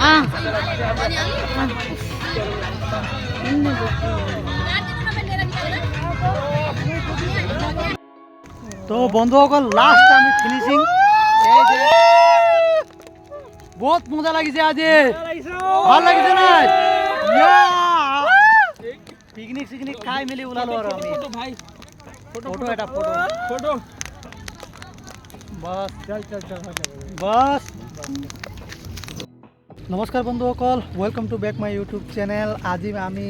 아. তো বন্ধুসকল লাষ্ট আমি ফিনিচিং বহুত মজা লাগিছে আজি। ভালো লাগিছে নাই পিকনিক চিকনিক খাই মেলি ওলালো আৰু আমি। ফটো এটা ফটো বাছ বাছ নমস্কাৰ বন্ধুসকল welcome to back my YouTube channel আজি আমি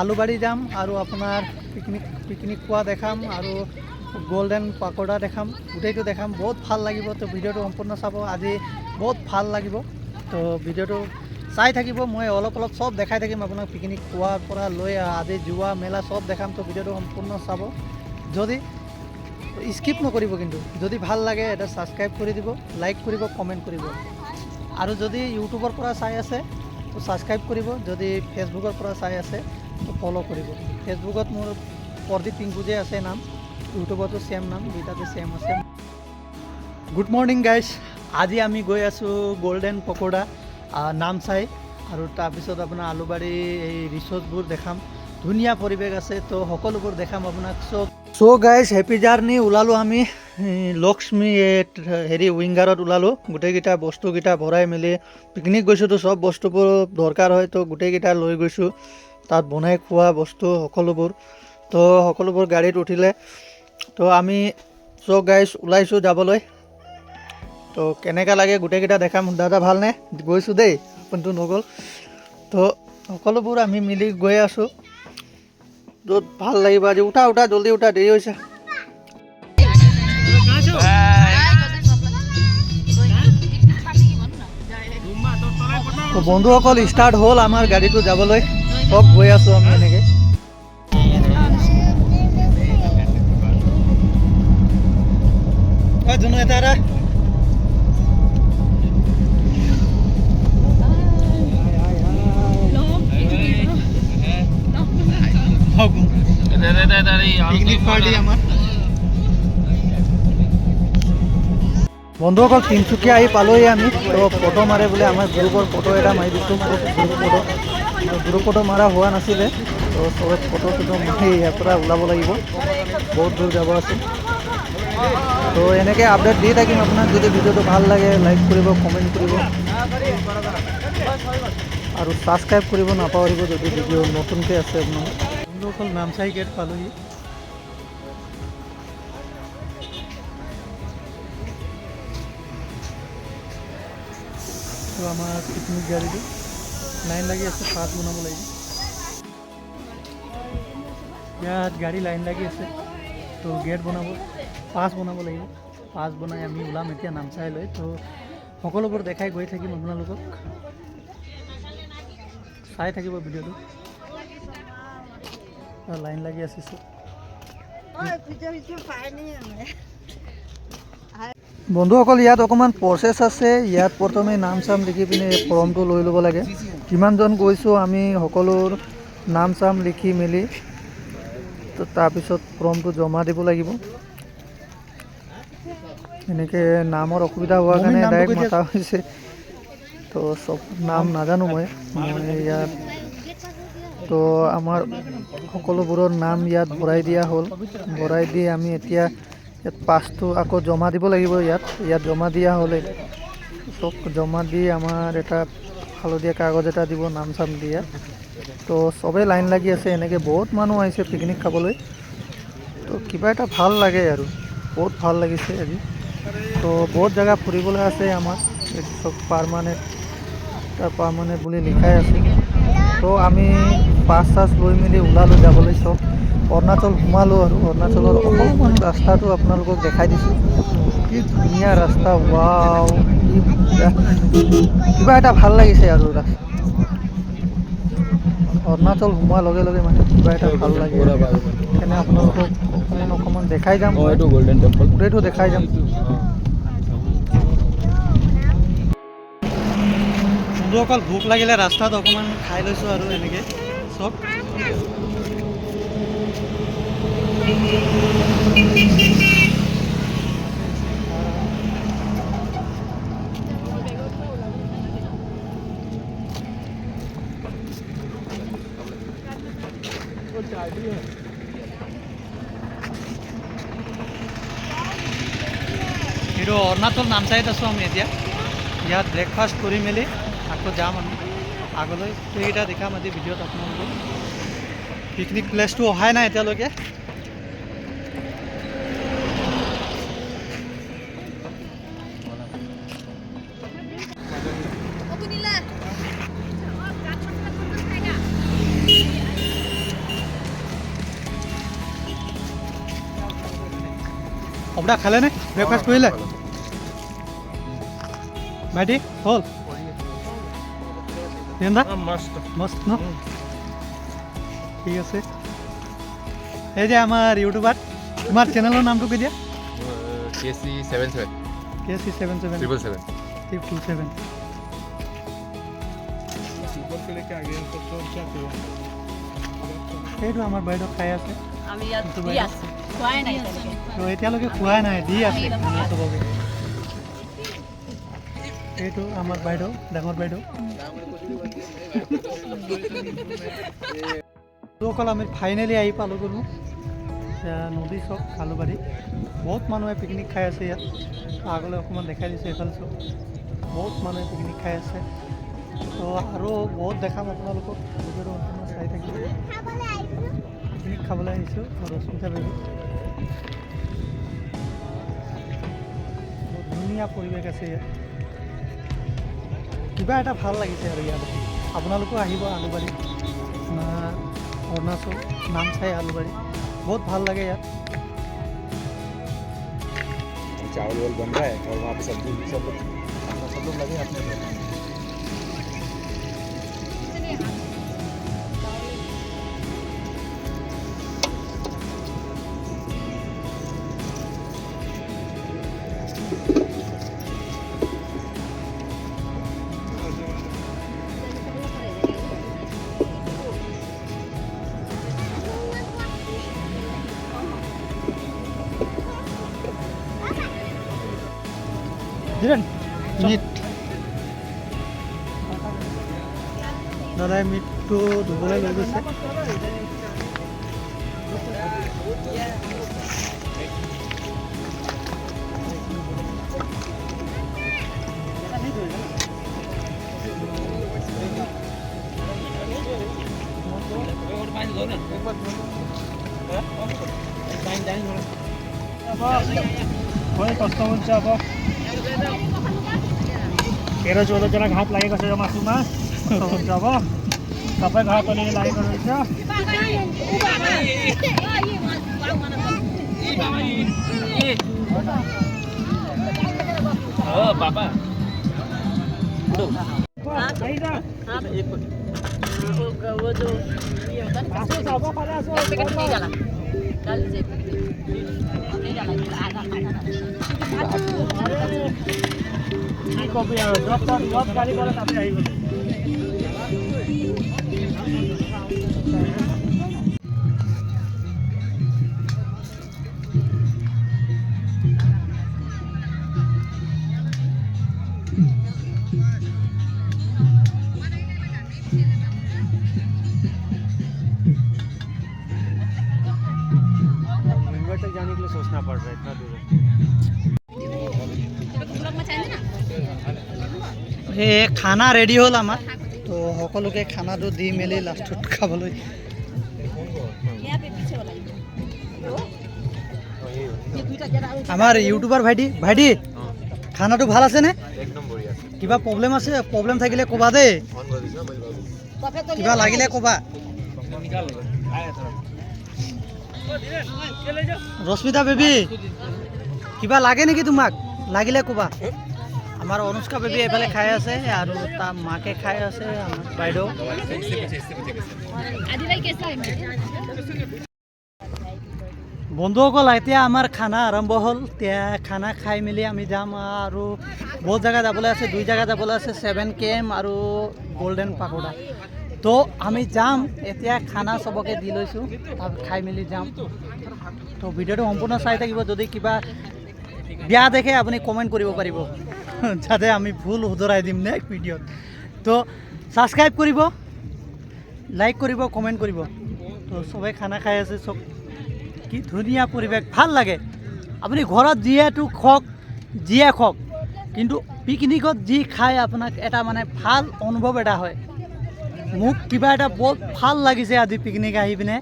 আলুবাৰী যাম আৰু আপোনাৰ পিকনিক পিকনিক খোৱা দেখাম আৰু গল্ডেন পাকোৰা দেখাম গোটেইটো দেখাম। বহুত ভালো লাগিব, তো ভিডিঅ'টো সম্পূৰ্ণ চাব। আজি বহুত ভালো লাগিব, তো ভিডিঅ'টো চাই থাকিব। মই অলপ অলপ চব দেখাই থাকিম, আপোনাক পিকনিক খোৱাৰ পৰা লৈ, আজি যোৱা, মেলা চব দেখাম, তো ভিডিঅ'টো সম্পূৰ্ণ চাব। যদি স্কিপ নকৰিব কিন্তু। যদি ভালো লাগে এটা ছাবস্ক্ৰাইব কৰি দিব লাইক কৰিব কমেণ্ট কৰিব। আৰু যদি ইউটিউবৰ পৰা চাই আছে তো ছাবস্ক্ৰাইব কৰিব। যদি ফেচবুকৰ পৰা চাই আছে তো ফ'ল' কৰিব। ফেচবুকত মোৰ প্ৰদীপ পিংকুজে আছে নাম ইউটিউবতো ছেম নাম দুইটাতে ছেম আছে। গুড মৰ্ণিং গাইজ আজি আমি গৈ আছোঁ গল্ডেন পকোৰা আহ, নামচাই। আৰু তাৰপিছত আপোনাৰ আলুবাৰী এই ৰিচৰ্টবোৰ দেখাম। ধুনীয়া পৰিৱেশ আছে, তো সকলোবোৰ দেখাম আপোনাক। চব চ' গাইজ হেপী জাৰ্ণি ওলালোঁ আমি লক্ষ্মী হেৰি, উইংগাৰত ওলালোঁ। গোটেইকেইটা বস্তুকেইটা ভৰাই মেলি পিকনিক গৈছোঁতো, চব বস্তুবোৰ দৰকাৰ হয়, তো গোটেইকেইটা লৈ গৈছোঁ। তাত বনাই খোৱা বস্তু সকলোবোৰ, তো সকলোবোৰ গাড়ীত উঠিলে। তো আমি চ' গাইজ ওলাইছোঁ যাবলৈ। তো কেনেকুৱা লাগে গোটেইকেইটা দেখাম। দাদা ভালনে? গৈছোঁ দেই আপুনিতো নগ'ল। তো সকলোবোৰ আমি মিলি গৈ আছোঁ। য'ত ভালো লাগিব আজি। উঠা উঠা জলদি উঠা দেৰি হৈছে। বন্ধুসকল ষ্টাৰ্ট হ'ল আমাৰ গাড়ীটো যাবলৈ। চব গৈ আছোঁ আমি এনেকৈ। পাৰ্টি বন্ধুসকল, তিনিচুকীয়া আহি পালোহি আমি। তো ফটো মাৰে বোলে আমাৰ গ্ৰুপৰ ফটো এটা মাৰি দিছোঁ গ্ৰুপ ফটো। গ্ৰুপ ফটো মাৰা হোৱা নাছিলে। তো চবে ফটো চটো মাৰি ইয়াৰ পৰা ওলাব লাগিব। বহুত দূৰ যাব আছে। তো এনেকৈ আপডেট দি থাকিম আপোনাক। যদি ভিডিঅ'টো ভালো লাগে, লাইক কৰিব, কমেণ্ট কৰিব। আৰু ছাবস্ক্ৰাইব কৰিব নাপাহৰিব যদি ভিডিঅ' নতুনকৈ আছে আপোনাৰ। বন্ধুসকল, নামচাই গেট পালোহি। তো আমাৰ পিকনিক গাড়ীটো লাইন লাগি আছে পাছ বনাব লাগিব ইয়াত গাড়ী লাইন লাগি আছে তো গেট বনাব পাছ বনাব লাগিব পাছ বনাই আমি, ওলাম এতিয়া নামচাই লৈ। তো সকলোবোৰ দেখাই গৈ থাকিম আপোনালোকক। চাই থাকিব ভিডিঅ'টো। লাইন লাগি আছে বন্ধুসকল ইয়াত অকণমান প্ৰচেছ আছে। ইয়াত প্ৰথমে নাম চাম লিখি পিনে ফৰ্মটো লৈ ল'ব লাগে। কিমানজন গৈছোঁ আমি সকলোৰ নাম চাম লিখি মেলি তো তাৰপিছত ফৰ্মটো জমা দিব লাগিব। এনেকৈ নামৰ অসুবিধা হোৱাৰ কাৰণে ডাইৰেক্ট মতা হৈছে। তো চব নাম নাজানো মই। মই ইয়াত তো আমাৰ সকলোবোৰৰ নাম ইয়াত ভৰাই দিয়া হ'ল। ভৰাই দি আমি এতিয়া ইয়াত পাছটো আকৌ জমা দিব লাগিব ইয়াত। ইয়াত জমা দিয়া হ'লে চব জমা দি আমাৰ এটা হালধীয়া কাগজ এটা দিব, নাম চাম দিয়া। তো চবেই লাইন লাগি আছে, এনেকৈ বহুত মানুহ আহিছে পিকনিক খাবলৈ। তো কিবা এটা ভালো লাগে আৰু, বহুত ভালো লাগিছে আজি। তো বহুত জেগা ফুৰিবলৈ আছে আমাৰ চব পাৰমানেণ্ট তাৰ পাৰমানেণ্ট বুলি লিখাই আছে। তো আমি পাছ চাছ লৈ মেলি ওলালোঁ যাবলৈ। চব অৰুণাচল সোমালোঁ আৰু অৰুণাচলৰ অকণমান ৰাস্তাটো আপোনালোকক দেখাই দিছোঁ। কি ধুনীয়া ৰাস্তা ৱাও কি কিবা এটা ভালো লাগিছে আৰু ৰাস্তা। অৰুণাচল সোমোৱাৰ লগে লগে মানে কিবা এটা ভালো লাগে। সেইকাৰণে আপোনালোকক অকণমান অকণমান দেখাই যাম। গোটেইটো দেখাই যাম। মোৰ অকল ভোক লাগিলে ৰাস্তাত অকণমান খাই লৈছোঁ আৰু এনেকৈ। চব অৰুণাচল নামচাইত আছোঁ আমি এতিয়া। ইয়াত ব্ৰেকফাষ্ট কৰি মেলি। আকৌ যাম আমি। আগলৈ সেইকেইটা দেখাম আজি ভিডিঅ'ত আপোনালোকক। পিকনিক প্লেচটো অহাই নাই এতিয়ালৈকে। আপোনাক খালেনে ব্ৰেকফাষ্ট কৰিলে? ভাইটি হ'ল? লেন্দা মস্ত না ঠিক আছে এই যে আমার ইউটিউবার তোমার চ্যানেলের নামটা কি দিয়া KC seven seven KC seven seven triple seven triple seven সেইটো আমাৰ বাইদেউ খাই আছে এতিয়ালৈকে খোৱাই নাই দি আছে এইটো আমাৰ বাইদেউ, ডাঙৰ বাইদেউ। অকল আমি ফাইনেলি আহি পালোঁ গ'লো নদী চক, আলুবাৰী। বহুত মানুহে পিকনিক খাই আছে ইয়াত। আগলৈ অকণমান দেখাই দিছোঁ এইফালে চব বহুত মানুহে পিকনিক খাই আছে। তো আৰু বহুত দেখাম আপোনালোকক। ভিডিঅ'টো সম্পূৰ্ণ চাই থাকিব। পিকনিক খাবলৈ আহিছোঁ ৰশ্মিতা বহুত ধুনীয়া পৰিৱেশ আছে ইয়াত। কিবা এটা ভাল লাগিছে আৰু ইয়াত আপোনালোকেও আহিব আলুবাৰী আপোনাৰ অৰুণাচল নামচাই আলুবাৰী বহুত ভাল লাগে ইয়াত चावल वावल बन रहा है और वहाँ पे सब्जी सब लोग अपना सब लोग लगे हैं अपने দাদাই মিটটো ধুবলৈ লৈ গৈছে হয় কষ্ট हुन्छ अब तेह्र चौधजना घाट लागेको छ यो मासुमा कस्तो हुन्छ अब सबै घाट अलिअलि लागेको रहेछ वो जो ये होता है ना एक पैकेट नहीं डाला डाल दीजिए एक पैकेट नहीं डाला आधा आधा কি কবি আৰু জব জব গাড়ী গ'লে তাতে আহি গ'লো সেয়ে খানা ৰেডি হ'ল আমাৰ। তো সকলোকে খানাটো দি মেলি লাষ্টত খাবলৈ। আমাৰ ইউটিউবাৰ ভাইটি ভাইটি খানাটো ভালো আছেনে? কিবা প্ৰব্লেম আছে? প্ৰব্লেম থাকিলে ক'বা দেই। কিবা লাগিলে ক'বা। ৰশ্মিতা বেবী কিবা লাগে নেকি তোমাক? লাগিলে ক'বা। আমার অনুষ্কা বেবি এফালে খাই আছে আৰু তাৰ মাকে খাই আছে বাইদেউ। বন্ধুসকল, এতিয়া আমাৰ খানা আৰম্ভ হ'ল। এতিয়া খানা খাই মেলি আমি যাম আৰু বহুত জেগা যাবলৈ আছে, দুই জেগা যাবলৈ আছে সেভেন কে এম আৰু গ'ল্ডেন পাকোড়া তো আমি যাম, এতিয়া খানা চবকে দি লৈছোঁ খাই মেলি যাম। তো ভিডিঅ'টো সম্পূৰ্ণ চাই থাকিব, যদি কিবা বিয়া দেখে আপুনি কমেণ্ট কৰিব পাৰিব। যাতে আমি ভুল শুধৰাই দিম নেক্সট ভিডিঅ'ত। তো ছাবস্ক্ৰাইব কৰিব লাইক কৰিব কমেণ্ট কৰিব। তো চবেই খানা খাই আছে, চব। কি ধুনীয়া পৰিৱেশ, ভালো লাগে। আপুনি ঘৰত যিহেতু খওক যিয়ে খওক কিন্তু পিকনিকত যি খাই আপোনাক এটা মানে ভালো অনুভৱ এটা হয়। মোক কিবা এটা বহুত ভালো লাগিছে আজি পিকনিক আহি পিনে।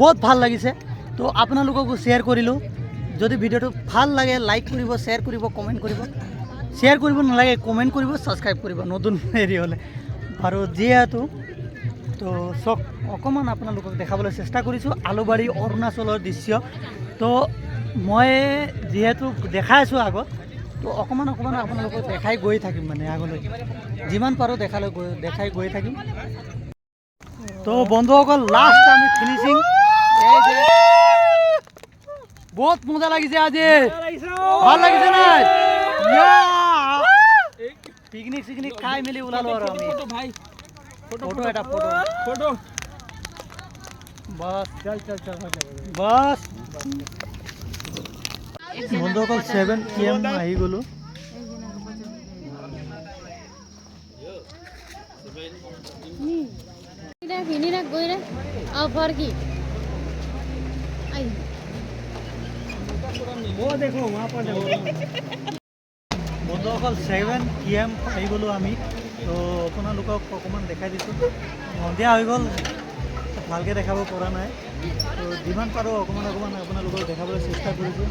বহুত ভালো লাগিছে। তো আপোনালোককো শ্বেয়াৰ কৰিলোঁ। যদি ভিডিঅ'টো ভালো লাগে লাইক কৰিব শ্বেয়াৰ কৰিব কমেণ্ট কৰিব। শ্বেয়াৰ কৰিব নালাগে কমেণ্ট কৰিব ছাবস্ক্ৰাইব কৰিব নতুন হেৰি হ'লে। আৰু যিহেতু তো চক অকণমান আপোনালোকক দেখাবলৈ চেষ্টা কৰিছোঁ আলুবাৰী অৰুণাচলৰ দৃশ্য। তো মই যিহেতু দেখাই আছোঁ আগত তো অকণমান অকণমান আপোনালোকক দেখাই গৈ থাকিম মানে আগলৈ। যিমান পাৰোঁ দেখালৈ গৈ দেখাই গৈ থাকিম। তো বন্ধুসকল লাষ্ট আমি ফিনিচিং বহুত মজা লাগিছে আজি। ভালো লাগিছে নাই? পিকনিক চিকনিক খাই মেলি ওলালো আৰু আমি ভাই ফটো এটা ফটো ফটো বাস চল চল চল বাস বন্ধুসকল ছেভেন পি এম আহি গ'লোঁ हिँडी राख गइराख अब फर्की आइ वो देखो वहाँ पर অকল ছেভেন পি এম আহি গ'লোঁ আমি। তো আপোনালোকক অকণমান দেখাই দিছোঁ। সন্ধিয়া হৈ গ'ল ভালকৈ দেখাব পৰা নাই। তো যিমান পাৰোঁ অকণমান অকণমান আপোনালোকক দেখাবলৈ চেষ্টা কৰিছোঁ।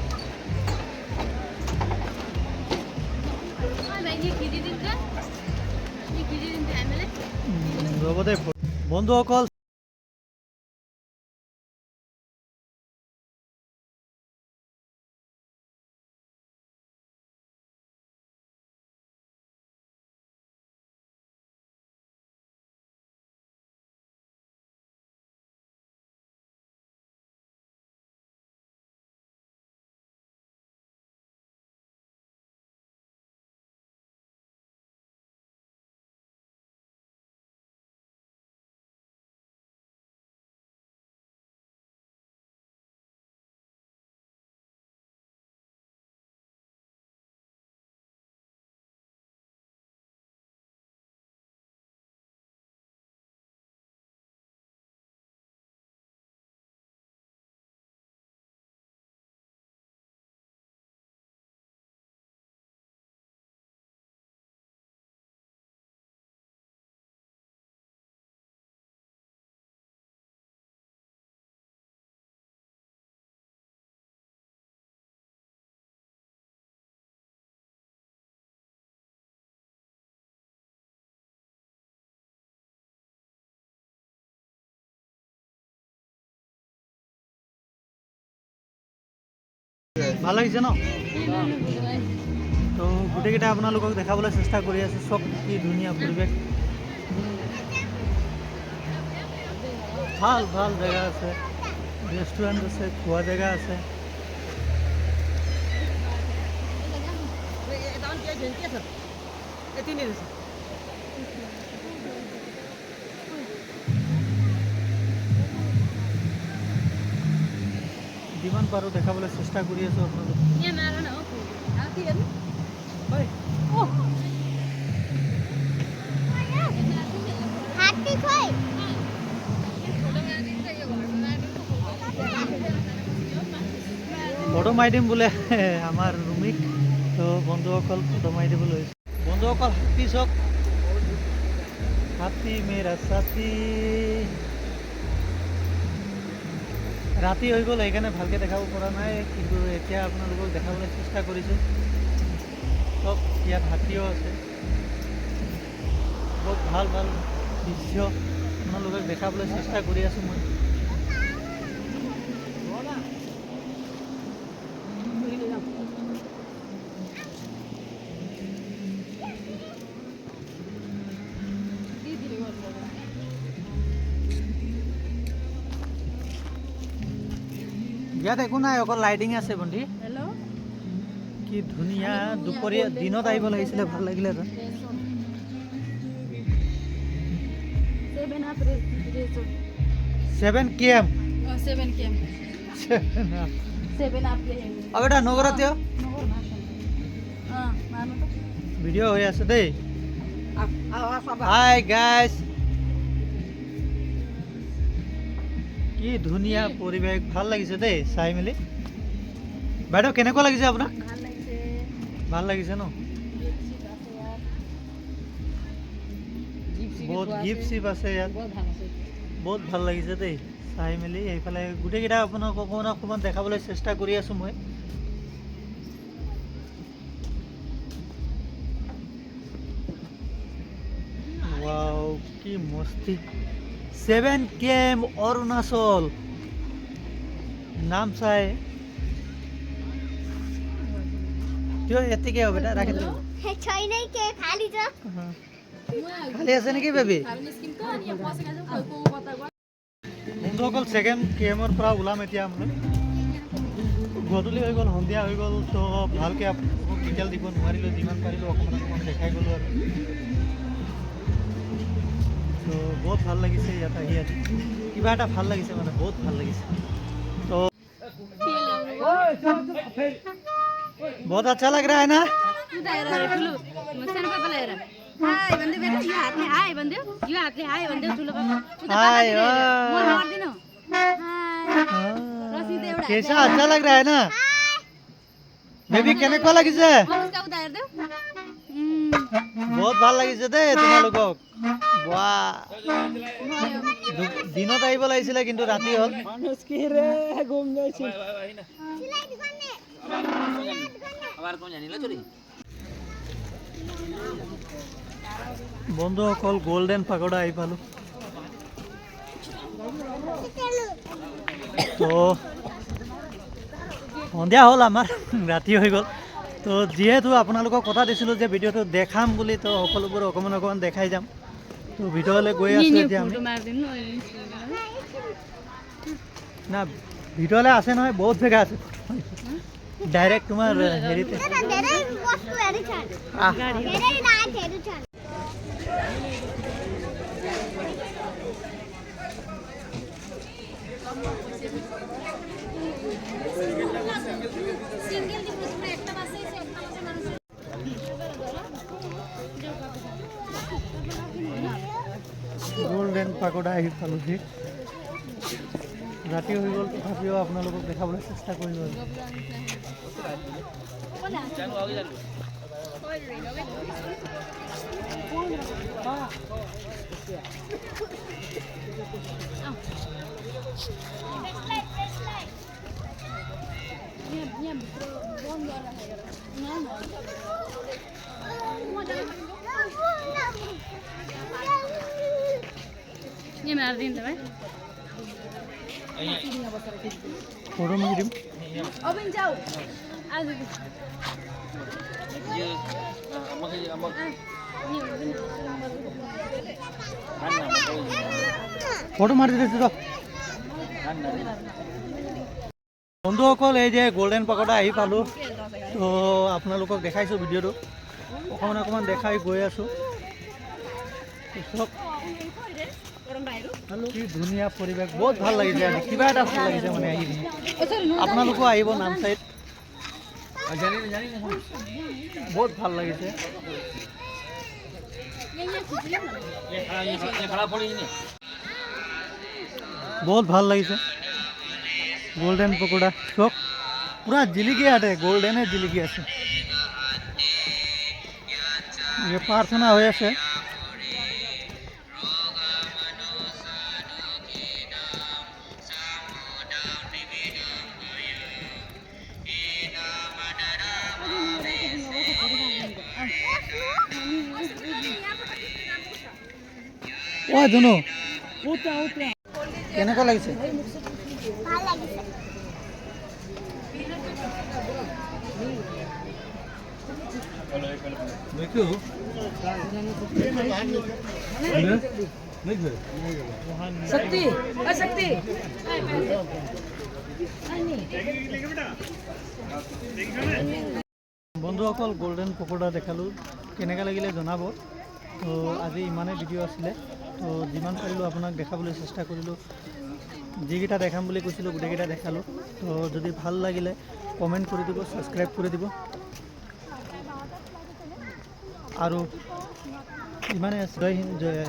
লগতে বন্ধুসকল ভালো লাগিছে ন তো গোটেইকেইটা আপোনালোকক দেখাবলৈ চেষ্টা কৰি আছোঁ, চব কি ধুনীয়া পৰিৱেশ। ভালো ভালো জেগা আছে ৰেষ্টুৰেণ্ট আছে, খোৱা জেগা আছে। যিমান পাৰোঁ দেখাবলৈ চেষ্টা কৰি আছো আপোনালোক ফটো মাৰি দিম বোলে আমাৰ ৰুমিক। তো বন্ধুসকল ফটো মাৰি দিব বন্ধুসকল হাতী চাওক হাতী মেৰা ছাতি। ৰাতি হৈ গ'ল, সেইকাৰণে ভালকৈ দেখাব পৰা নাই, কিন্তু এতিয়া আপোনালোকক দেখাবলৈ চেষ্টা কৰিছোঁ। চব ইয়াত হাতীও আছে। বহুত ভালো ভালো দৃশ্য আপোনালোকক দেখাবলৈ চেষ্টা কৰি আছোঁ মই। ইয়াত একো নাই অকল লাইটিং আছে ভণ্টি। কি ধুনীয়া দুপৰীয়া দিনত আহিব লাগিছিলে ভালো লাগিলে seven K M seven K M seven এটা নগৰত ভিডিঅ' হৈ আছে দেই। হাই গাইছ কি ধুনীয়া পৰিৱেশ ভালো লাগিছে দেই চাই মেলি। বাইদেউ কেনেকুৱা লাগিছে আপোনাক? ভালো লাগিছে। ন? বহুত গিফ্ট চিপ আছে ইয়াত। বহুত ভালো লাগিছে। দেই চাই মেলি। এইফালে গোটেইকেইটা আপোনাক অকণমান অকণমান দেখাবলৈ চেষ্টা কৰি আছোঁ মই। কি মস্তি। ছেভেন কেম অৰুণাচল নাম চাই। কিয় এতিকে হ'ব বেটা ৰাখি কে খালি আছে নেকি বেবী? বন্ধুসকল ছেকেণ্ড কে এমৰ পৰা ওলাম এতিয়া মই গধূলি হৈ গ'ল সন্ধিয়া হৈ গ'ল তো ভালকৈ ডিটেইল দিব নোৱাৰিলোঁ যিমান পাৰিলোঁ অকণমান অকণমান দেখাই গ'লোঁ আৰু। তো বহুত ভাল লাগিছে ইয়াত আহি আজি কিবা এটা ভাল লাগিছে মানে বহুত ভাল লাগিছে তো बहुत अच्छा लग रहा है ना हाय बंदे बेटा यो हातले हाय बंदे यो हातले हाय बंदे ठुलो बाबा हाय, म वाह। मार्दिनु हाय हाँ, रसिद एउटा कैसा अच्छा लग रहा है ना বেবি কেনেকুৱা লাগিছে अनुष्का उता हेर्देऊ বহুত ভালো লাগিছে দেই তোমালোকক। দু- দিনত আহিব লাগিছিলে কিন্তু ৰাতি হ'ল। বন্ধুসকল গল্ডেন পাগোডা আহি পালোঁ। তো সন্ধিয়া হ'ল আমাৰ ৰাতি হৈ গ'ল। তো যিহেতু আপোনালোকক কথা দিছিলোঁ যে ভিডিঅ'টো দেখাম বুলি তো সকলোবোৰ অকণমান অকণমান দেখাই যাম। তো ভিতৰলৈ গৈ আছোঁ এতিয়া না ভিতৰলৈ আছে নহয় বহুত জেগা আছে। ডাইৰেক্ট তোমাৰ হেৰিতে। গল্ডেন পাগোডা আহি পালোহি ৰাতি হৈ গ'ল তথাপিও আপোনালোকক দেখাবলৈ চেষ্টা কৰিলোঁ আৰু ಏನಾರ್ದಿಂದ ಫೋಟೋ ಮುಗಿದಿಮ್ ಅವಿನ್ ಜಾವ್ ಅದು ফটো মারি বন্ধু অকল এই যে গোল্ডেন পাকোটা আহি পালোঁ। তো আপোনালোকক দেখাইছোঁ ভিডিঅ'টো। অকণমান অকণমান দেখাই গৈ আছোঁ। চব কি ধুনীয়া পৰিৱেশ, বহুত ভালো লাগিছে আজি। কিবা এটা ভালো লাগিছে মানে আহি কিনে আপোনালোকো আহিব নামচাইত বহুত ভালো লাগিছে। বহুত ভালো লাগিছে। গোল্ডেন পকোড়া, চক। পুরা জিলিকি আটে গোল্ডেনে জিলিকি আছে। যে প্রার্থনা হয়ে দুনো কেনেকুৱা লাগিছে? বন্ধু অকল হ্যাঁ? বন্ধুসকল গোল্ডেন পকোৰা দেখালোঁ। কেনেকৈ লাগিলে জনাব? তো আজি ইমানেই ভিডিঅ' আছিলে। তো যিমান পাৰিলোঁ আপোনাক দেখাবলৈ চেষ্টা কৰিলোঁ। যিকেইটা দেখাম বুলি কৈছিলোঁ, গোটেইকেইটা দেখালোঁ। তো যদি ভালো লাগিলে কমেণ্ট কৰি দিব, ছাবস্ক্ৰাইব কৰি দিব। আৰু ইমানেই জয় হিন্দ, জয়